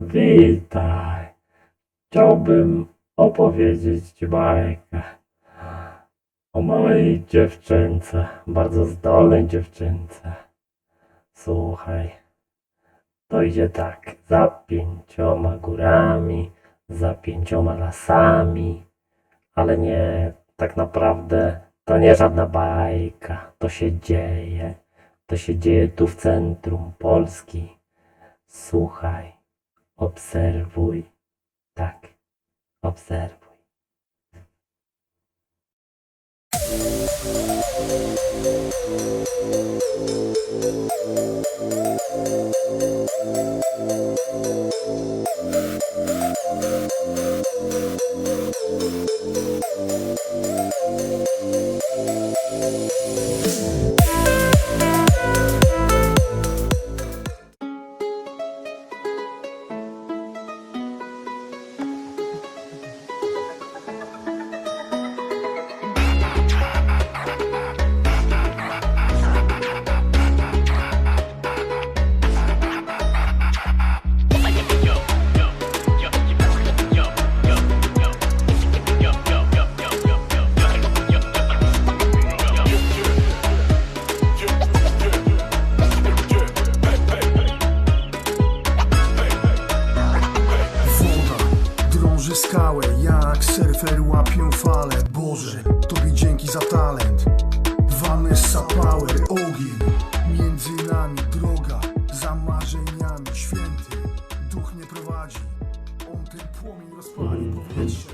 Witaj. Chciałbym opowiedzieć Ci bajkę o małej dziewczynce, bardzo zdolnej dziewczynce. Słuchaj, to idzie tak, za pięcioma górami, za pięcioma lasami, ale nie, tak naprawdę to nie żadna bajka, to się dzieje, to się dzieje tu w centrum Polski. Słuchaj, obserwuj, tak, obserwuj. Drąży skałę, jak surfer łapią fale. Boże, Tobie dzięki za talent. Vanessa Power, ogień, między nami droga, za marzeniami święty. Duch mnie prowadzi, on ten płomień rozpali powietrze.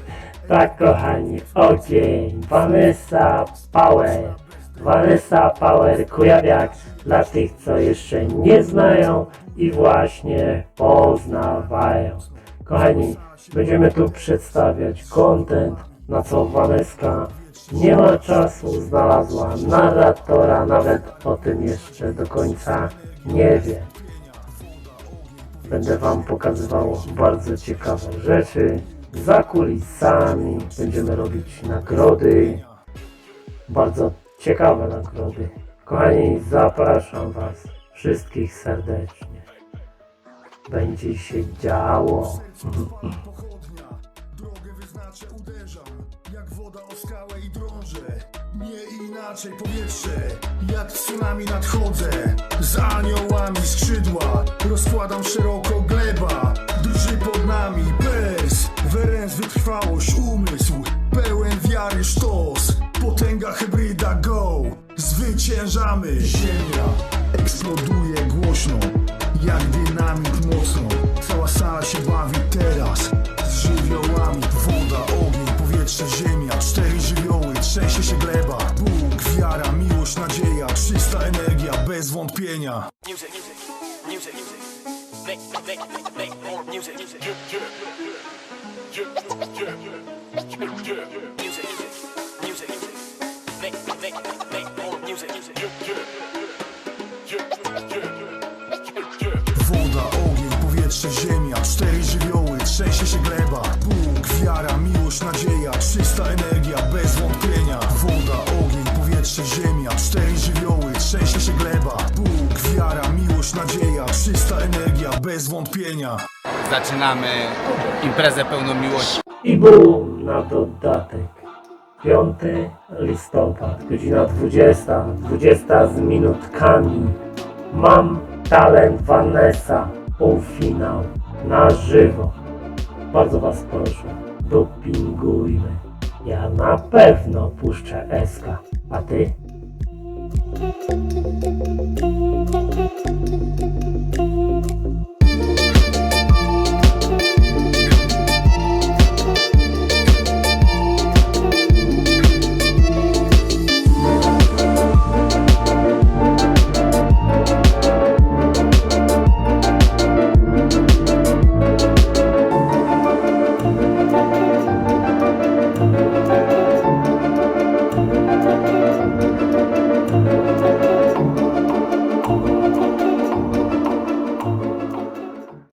Tak, kochani, ogień, Vanessa Power. Vanessa Power Kujawiak dla tych, co jeszcze nie znają i właśnie poznawają. Kochani, będziemy tu przedstawiać content, na co Vaneska nie ma czasu, znalazła narratora, nawet o tym jeszcze do końca nie wie. Będę Wam pokazywał bardzo ciekawe rzeczy. Za kulisami będziemy robić nagrody. Bardzo ciekawe nagrody. Kochani, zapraszam Was wszystkich serdecznie. Będzie się działo. Drogę wyznaczę, uderzam, jak woda o skałę i drążę. Nie inaczej powietrze, jak tsunami nadchodzę. Z aniołami skrzydła, rozkładam szeroko gleba. Drży pod nami bez, wyręs wytrwałość, umysł, pełen wiary sztos. Potęga hybryda go, zwyciężamy. Ziemia eksploduje głośno, jak dynamit mocno. Cała sala się bawi teraz z żywiołami. Woda, ogień, powietrze, ziemia. Cztery żywioły, trzęsie się gleba. Bóg, wiara, miłość, nadzieja. Czysta energia, bez wątpienia. music, music, music, music. Make, make, make, make, make music. Music, miłość, nadzieja. Czysta energia, bez wątpienia. Woda, ogień, powietrze, ziemia. Cztery żywioły, trzęsie się gleba. Bóg, wiara, miłość, nadzieja. Czysta energia, bez wątpienia. Zaczynamy imprezę pełną miłości. I bum, na dodatek. 5 listopad, godzina 20, 20 z minutkami. Mam talent Vanessa, półfinał, na żywo. Bardzo Was proszę, dopingujmy. Ja na pewno puszczę Eska, a ty?